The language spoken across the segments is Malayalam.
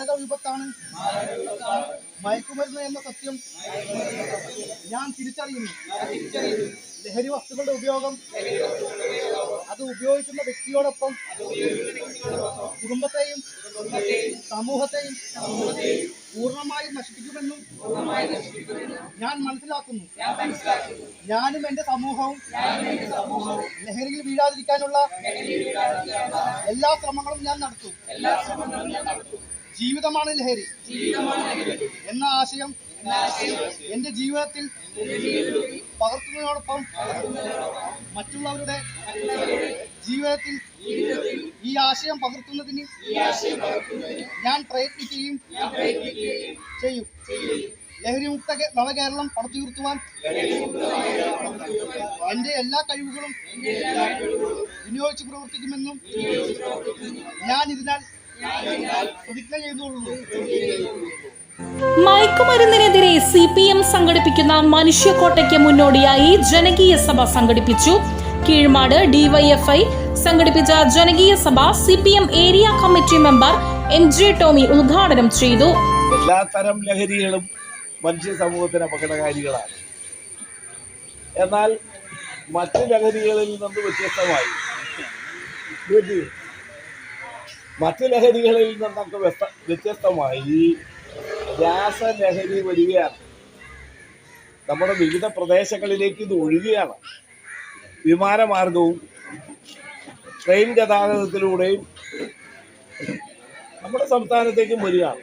മാരക വിപത്താണ് മയക്കുമരുന്ന് എന്ന സത്യം ഞാൻ തിരിച്ചറിയുന്നു. ലഹരി വസ്തുക്കളുടെ ഉപയോഗം അത് ഉപയോഗിക്കുന്ന വ്യക്തിയോടൊപ്പം കുടുംബത്തെയും സമൂഹത്തെയും പൂർണമായും നശിപ്പിക്കുമെന്നും ഞാൻ മനസ്സിലാക്കുന്നു. ഞാനും എന്റെ സമൂഹവും ലഹരിയിൽ വീഴാതിരിക്കാനുള്ള എല്ലാ ശ്രമങ്ങളും ഞാൻ നടത്തും. ജീവിതമാണ് ലഹരി. എന്ന ആശയം എന്റെ ജീവിതത്തിൽ പകർത്തുന്നതിനോടൊപ്പം മറ്റുള്ളവരുടെ ജീവിതത്തിൽ ഈ ആശയം പകർത്തുന്നതിന് ഞാൻ പ്രയത്നിക്കുകയും ചെയ്യും. ലഹരിമുക്ത മുക്ത നവകേരളം പടുത്തുയർത്തുവാൻ എന്റെ എല്ലാ കഴിവുകളും വിനിയോഗിച്ച് പ്രവർത്തിക്കുമെന്നും ഞാൻ ഇതിനാൽ മയക്കുമരുന്നിനെതിരെ സി പി എം സംഘടിപ്പിക്കുന്ന മനുഷ്യക്കോട്ടയ്ക്ക് മുന്നോടിയായി ജനകീയ സഭ സംഘടിപ്പിച്ചു. കീഴ്മാട് ഡിവൈഎഫ്ഐ സംഘടിപ്പിച്ച ജനകീയ സഭ C P M area committee member M J Tomy ഉദ്ഘാടനം ചെയ്തു. എല്ലാ തരം ലഹരികളും മനുഷ്യ സമൂഹത്തിന് അപകടകാരികളാണ്. എന്നാൽ മറ്റു ലഹരികളിൽ നിന്ന് വ്യത്യസ്തമായി. മറ്റ് ലഹരികളിൽ നിന്നൊക്കെ വ്യത്യസ്തമായി രാസലഹരി വരികയാണ്. നമ്മുടെ വിവിധ പ്രദേശങ്ങളിലേക്ക് ഇത് ഒഴുകുകയാണ്. വിമാനമാർഗവും ട്രെയിൻ ഗതാഗതത്തിലൂടെയും നമ്മുടെ സംസ്ഥാനത്തേക്കും വരികയാണ്.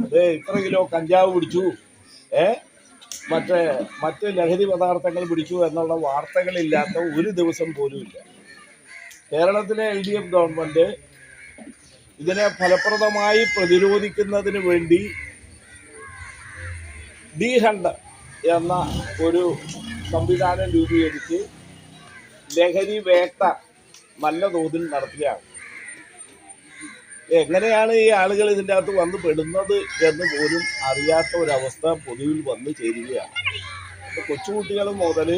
അത് ഇത്ര കിലോ കഞ്ചാവ് പിടിച്ചു ഏ? മറ്റേ മറ്റ് ലഹരി പദാർത്ഥങ്ങൾ പിടിച്ചു എന്നുള്ള വാർത്തകളില്ലാത്ത ഒരു ദിവസം പോലും ഇല്ല കേരളത്തിലെ എൽ ഡി എഫ് ഗവൺമെന്റ് ഇതിനെ ഫലപ്രദമായി പ്രതിരോധിക്കുന്നതിന് വേണ്ടി ഡി ഹണ്ട് എന്ന ഒരു സംവിധാനം രൂപീകരിച്ച് ലഹരി വേട്ട നല്ല തോതിൽ നടത്തുകയാണ് എങ്ങനെയാണ് ഈ ആളുകൾ ഇതിന്റെ അകത്ത് വന്ന് പെടുന്നത് എന്ന് പോലും അറിയാത്ത ഒരവസ്ഥ പൊതുവിൽ വന്നു ചേരുകയാണ്. കൊച്ചുകുട്ടികൾ മുതൽ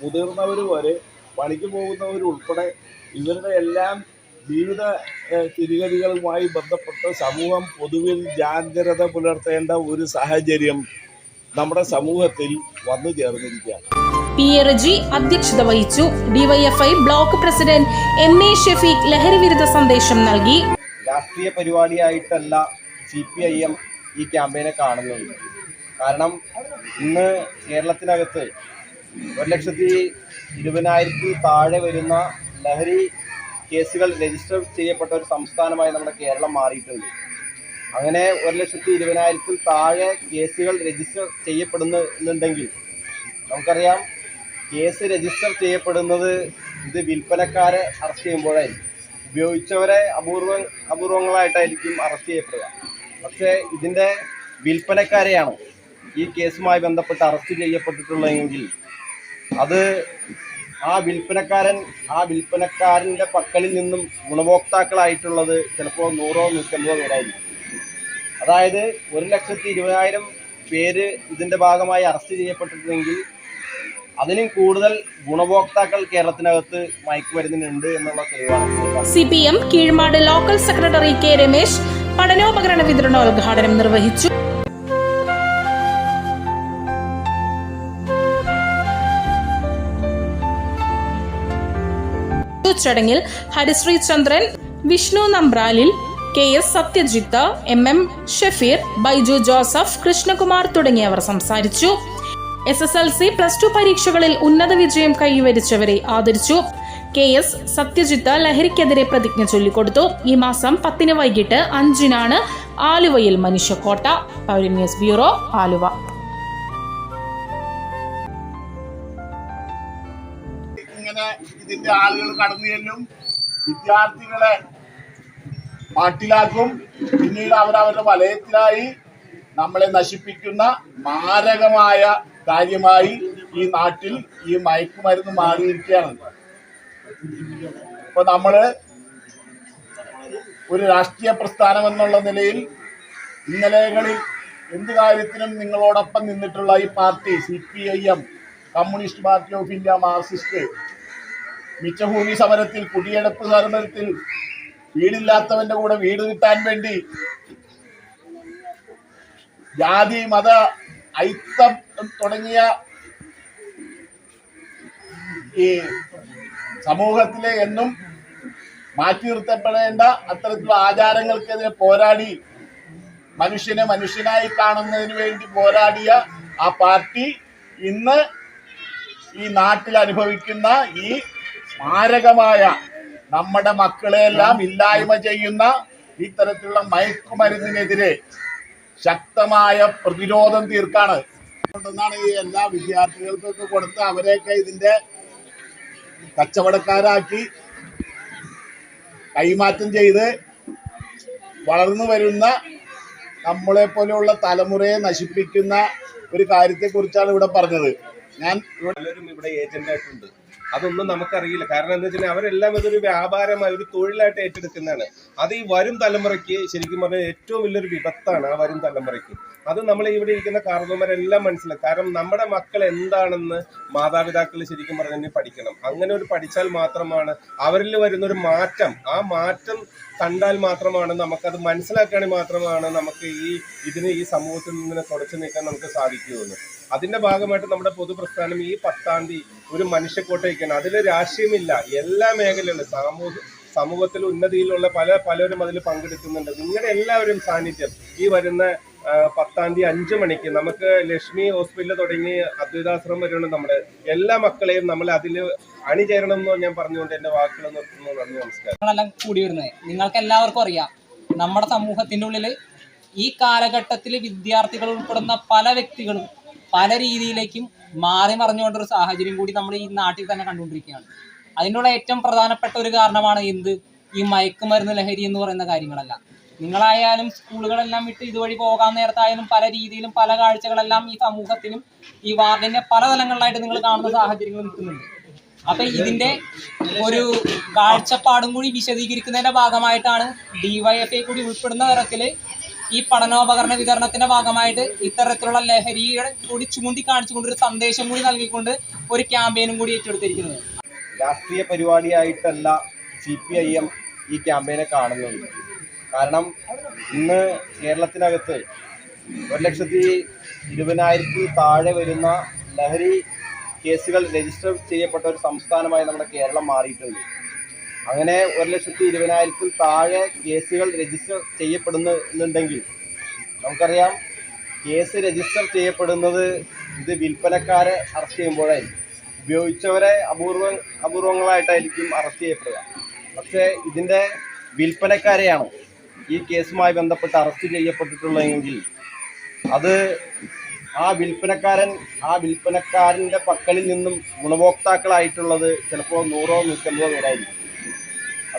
മുതിർന്നവർ വരെ പണിക്ക് പോകുന്നവരുൾപ്പെടെ ഇവരുടെ എല്ലാം ജീവിത തിരികതികളുമായി ബന്ധപ്പെട്ട് സമൂഹം പൊതുവിൽ ജാഗ്രത പുലർത്തേണ്ട ഒരു സാഹചര്യം നമ്മുടെ സമൂഹത്തിൽ വന്നു ചേർന്നിരിക്കുകയാണ്. പി എ റജി അധ്യക്ഷത വഹിച്ചു. DYFI block president M A Shefeeq ലഹരി വിരുദ്ധ സന്ദേശം നൽകി. രാഷ്ട്രീയ പരിപാടിയായിട്ടല്ല സി പി ഐ എം ഈ ക്യാമ്പയിനെ കാണുന്നത്. കാരണം ഇന്ന് കേരളത്തിനകത്ത് ഒരു ലക്ഷത്തി ഇരുപതിനായിരത്തിൽ താഴെ വരുന്ന ലഹരി കേസുകൾ രജിസ്റ്റർ ചെയ്യപ്പെട്ട ഒരു സംസ്ഥാനമായി നമ്മുടെ കേരളം മാറിയിട്ടുണ്ട്. അങ്ങനെ ഒരു ലക്ഷത്തി ഇരുപതിനായിരത്തിൽ താഴെ കേസുകൾ രജിസ്റ്റർ ചെയ്യപ്പെടുന്നുണ്ടെങ്കിൽ നമുക്കറിയാം കേസ് രജിസ്റ്റർ ചെയ്യപ്പെടുന്നത് ഇത് വിൽപ്പനക്കാരെ അറസ്റ്റ് ചെയ്യുമ്പോഴായിരിക്കും. ഉപയോഗിച്ചവരെ അപൂർവ അപൂർവങ്ങളായിട്ടായിരിക്കും അറസ്റ്റ് ചെയ്യപ്പെടുക. പക്ഷേ ഇതിന്റെ വിൽപ്പനക്കാരെയാണ് ഈ കേസുമായി ബന്ധപ്പെട്ട് അറസ്റ്റ് ചെയ്യപ്പെട്ടിട്ടുള്ളതെങ്കിൽ അത് ആ വിൽപ്പനക്കാരൻ ആ വിൽപ്പനക്കാരന്റെ പക്കലിൽ നിന്നും ഗുണഭോക്താക്കളായിട്ടുള്ളത് ചിലപ്പോൾ നൂറോ നൂറ്റമ്പതോ പേരായിരിക്കും. അതായത് ഒരു ലക്ഷത്തി ഇരുപതിനായിരം പേര് ഇതിന്റെ ഭാഗമായി അറസ്റ്റ് ചെയ്യപ്പെട്ടിട്ടുണ്ടെങ്കിൽ അതിനും കൂടുതൽ ഗുണഭോക്താക്കൾ കേരളത്തിനകത്ത് മയക്കുമരുന്നിനുണ്ട് എന്നുള്ള തെളിവാണ്. C P M Keezhmad local secretary K Ramesh പഠനോപകരണ വിതരണോദ്ഘാടനം നിർവഹിച്ചു. ചടങ്ങിൽ Harisree Chandran Vishnu നമ്പ്രാലിൽ K S Sathyajith M M Shafeer Baiju Joseph Krishnakumar തുടങ്ങിയവർ സംസാരിച്ചു. S S L C plus two പരീക്ഷകളിൽ ഉന്നത വിജയം കൈവരിച്ചവരെ ആദരിച്ചു. കെ എസ് സത്യജിത്ത് ലഹരിക്കെതിരെ പ്രതിജ്ഞ ചൊല്ലിക്കൊടുത്തു. ഈ മാസം പത്തിന് വൈകിട്ട് അഞ്ചിനാണ് ആലുവയിൽ മനുഷ്യക്കോട്ട. പൗരൻ ന്യൂസ് ബ്യൂറോ ആലുവ. ഇങ്ങനെ ആളുകൾ കടന്നു ചെല്ലും. വിദ്യാർത്ഥികളെ പാട്ടിലാക്കും. പിന്നീട് അവരവരുടെ വലയത്തിലായി നമ്മളെ നശിപ്പിക്കുന്ന മാരകമായ കാര്യമായി ഈ നാട്ടിൽ ഈ മയക്കുമരുന്ന് മാറിയിരിക്കുകയാണ്. ഇപ്പൊ നമ്മൾ ഒരു രാഷ്ട്രീയ പ്രസ്ഥാനം എന്നുള്ള നിലയിൽ ഇന്നലെകളിൽ എന്ത് കാര്യത്തിനും നിങ്ങളോടൊപ്പം നിന്നിട്ടുള്ള ഈ party C P I M communist party of India marxist മിച്ചഭൂമി സമരത്തിൽ കുടിയെടുപ്പ് സമരത്തിൽ വീടില്ലാത്തവന്റെ കൂടെ വീട് കിട്ടാൻ വേണ്ടി ജാതി മത ഐത്തം തുടങ്ങിയ ഈ സമൂഹത്തിലെ എന്നും മാറ്റി നിർത്തപ്പെടേണ്ട അത്തരത്തിലുള്ള ആചാരങ്ങൾക്കെതിരെ പോരാടി മനുഷ്യനെ മനുഷ്യനായി കാണുന്നതിന് വേണ്ടി പോരാടിയ ആ പാർട്ടി ഇന്ന് ഈ നാട്ടിൽ അനുഭവിക്കുന്ന ഈ മാരകമായ നമ്മുടെ മക്കളെയെല്ലാം ഇല്ലായ്മ ചെയ്യുന്ന ഇത്തരത്തിലുള്ള മയക്കുമരുന്നിനെതിരെ ശക്തമായ പ്രതിരോധം തീർക്കാണ്. അതുകൊണ്ടെന്നാണ് ഈ എല്ലാ വിദ്യാർത്ഥികൾക്കൊക്കെ കൊടുത്ത് അവരെയൊക്കെ ഇതിന്റെ കച്ചവടക്കാരാക്കി കൈമാറ്റം ചെയ്ത് വളർന്നു വരുന്ന നമ്മളെ പോലെയുള്ള തലമുറയെ നശിപ്പിക്കുന്ന ഒരു കാര്യത്തെക്കുറിച്ചാണ് ഇവിടെ പറഞ്ഞത്. ഞാൻ ഇവിടെ ഏജന്റായിട്ടുണ്ട് അതൊന്നും നമുക്കറിയില്ല. കാരണം എന്താ വെച്ചാൽ അവരെല്ലാം ഇതൊരു വ്യാപാരമായി ഒരു തൊഴിലായിട്ട് ഏറ്റെടുക്കുന്നതാണ്. അത് ഈ വരും തലമുറയ്ക്ക് ശരിക്കും പറഞ്ഞാൽ ഏറ്റവും വലിയൊരു വിപത്താണ് ആ വരും തലമുറയ്ക്ക്. അത് നമ്മൾ ഇവിടെ ഇരിക്കുന്ന കാർന്നവരെല്ലാം മനസ്സിലാക്കും കാരണം നമ്മുടെ മക്കൾ എന്താണെന്ന് മാതാപിതാക്കൾ ശരിക്കും പറഞ്ഞാൽ പഠിക്കണം. അങ്ങനെ ഒരു പഠിച്ചാൽ മാത്രമാണ് അവരിൽ വരുന്ന ഒരു മാറ്റം. ആ മാറ്റം കണ്ടാൽ മാത്രമാണ് നമുക്കത് മനസ്സിലാക്കുകയാണെങ്കിൽ മാത്രമാണ് നമുക്ക് ഈ ഇതിന് ഈ സമൂഹത്തിൽ നിന്ന് തുടച്ചു നീക്കാൻ നമുക്ക് സാധിക്കുകയുള്ളൂ. അതിന്റെ ഭാഗമായിട്ട് നമ്മുടെ പൊതുപ്രസ്ഥാനം ഈ പത്താം തീയതി ഒരു മനുഷ്യക്കോട്ടയ്ക്കാണ് അതിൽ രാഷ്ട്രീയമില്ല. എല്ലാ മേഖലയിലും സാമൂഹ സമൂഹത്തിൽ ഉന്നതിയിലുള്ള പല പലരും അതിൽ പങ്കെടുക്കുന്നുണ്ട്. നിങ്ങളുടെ എല്ലാവരും സാന്നിധ്യം ഈ വരുന്ന പത്താം തീയതി അഞ്ചു മണിക്ക് നമുക്ക് ലക്ഷ്മി ഹോസ്പിറ്റലിൽ തുടങ്ങി അദ്വൈതാശ്രമം വരെയാണ് നമ്മുടെ എല്ലാ മക്കളെയും നമ്മൾ അതിൽ അണിചേരണം എന്ന് ഞാൻ പറഞ്ഞുകൊണ്ട് എന്റെ വാക്കുകൾ നിർത്തുന്നു. നന്ദി നമസ്കാരം. നിങ്ങളെല്ലാം കൂടി വരുന്നത് നിങ്ങൾക്ക് എല്ലാവർക്കും അറിയാം. നമ്മുടെ സമൂഹത്തിന്റെ ഉള്ളിൽ ഈ കാലഘട്ടത്തിൽ വിദ്യാർത്ഥികൾ ഉൾപ്പെടുന്ന പല വ്യക്തികളും പല രീതിയിലേക്കും മാറി മറിഞ്ഞുകൊണ്ടൊരു സാഹചര്യം കൂടി നമ്മൾ ഈ നാട്ടിൽ തന്നെ കണ്ടുകൊണ്ടിരിക്കുകയാണ്. അതിനുള്ള ഏറ്റവും പ്രധാനപ്പെട്ട ഒരു കാരണമാണ് എന്ത്? ഈ മയക്കുമരുന്ന് ലഹരി എന്ന് പറയുന്ന കാര്യങ്ങളെല്ലാം. നിങ്ങളായാലും സ്കൂളുകളെല്ലാം വിട്ട് ഇതുവഴി പോകാൻ നേരത്തായാലും പല രീതിയിലും പല കാഴ്ചകളെല്ലാം ഈ സമൂഹത്തിലും ഈ വാർഡിന്റെ പല തലങ്ങളിലായിട്ട് നിങ്ങൾ കാണുന്ന സാഹചര്യങ്ങൾ നിൽക്കുന്നുണ്ട്. അപ്പൊ ഇതിന്റെ ഒരു കാഴ്ചപ്പാടും കൂടി വിശദീകരിക്കുന്നതിന്റെ ഭാഗമായിട്ടാണ് ഡിവൈഎഫ്ഐ കൂടി ഉൾപ്പെടുന്ന തരത്തിൽ ഈ പഠനോപകരണ വിതരണത്തിന്റെ ഭാഗമായിട്ട് ഇത്തരത്തിലുള്ള ലഹരിയുടെ കൂടി ചൂണ്ടിക്കാണിച്ചുകൊണ്ട് ഒരു സന്ദേശം കൂടി നൽകിക്കൊണ്ട് ഒരു ക്യാമ്പയിനും കൂടി ഏറ്റെടുത്തിരിക്കുന്നത്. രാഷ്ട്രീയ പരിപാടിയായിട്ടല്ല സി പി ഐ എം ഈ ക്യാമ്പയിനെ കാണുന്നത്. കാരണം ഇന്ന് കേരളത്തിനകത്ത് ഒരു ലക്ഷത്തി ഇരുപതിനായിരത്തി താഴെ വരുന്ന ലഹരി കേസുകൾ രജിസ്റ്റർ ചെയ്യപ്പെട്ട ഒരു സംസ്ഥാനമായി നമ്മുടെ കേരളം മാറിയിട്ടുണ്ട്. അങ്ങനെ ഒരു ലക്ഷത്തി ഇരുപതിനായിരത്തിൽ താഴെ കേസുകൾ രജിസ്റ്റർ ചെയ്യപ്പെടുന്നുണ്ടെങ്കിൽ നമുക്കറിയാം കേസ് രജിസ്റ്റർ ചെയ്യപ്പെടുന്നത് ഇത് വിൽപ്പനക്കാരെ അറസ്റ്റ് ചെയ്യുമ്പോഴായിരിക്കും. ഉപയോഗിച്ചവരെ അപൂർവ അപൂർവങ്ങളായിട്ടായിരിക്കും അറസ്റ്റ് ചെയ്യപ്പെടുക. പക്ഷേ ഇതിന്റെ വിൽപ്പനക്കാരെയാണ് ഈ കേസുമായി ബന്ധപ്പെട്ട് അറസ്റ്റ് ചെയ്യപ്പെട്ടിട്ടുള്ളതെങ്കിൽ അത് ആ വിൽപ്പനക്കാരൻ ആ വിൽപ്പനക്കാരന്റെ പക്കലിൽ നിന്നും ഗുണഭോക്താക്കളായിട്ടുള്ളത് ചിലപ്പോൾ നൂറോ നൂറ്റമ്പതോ പേരായിരിക്കും.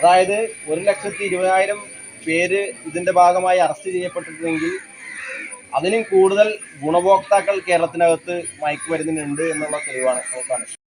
അതായത് ഒരു ലക്ഷത്തി ഇരുപതിനായിരം പേര് ഇതിന്റെ ഭാഗമായി അറസ്റ്റ് ചെയ്യപ്പെട്ടിട്ടുണ്ടെങ്കിൽ അതിനും കൂടുതൽ ഗുണഭോക്താക്കൾ കേരളത്തിനകത്ത് മയക്കുമരുന്നിനുണ്ട് എന്നുള്ള തെളിവാണ് നമുക്കാണ്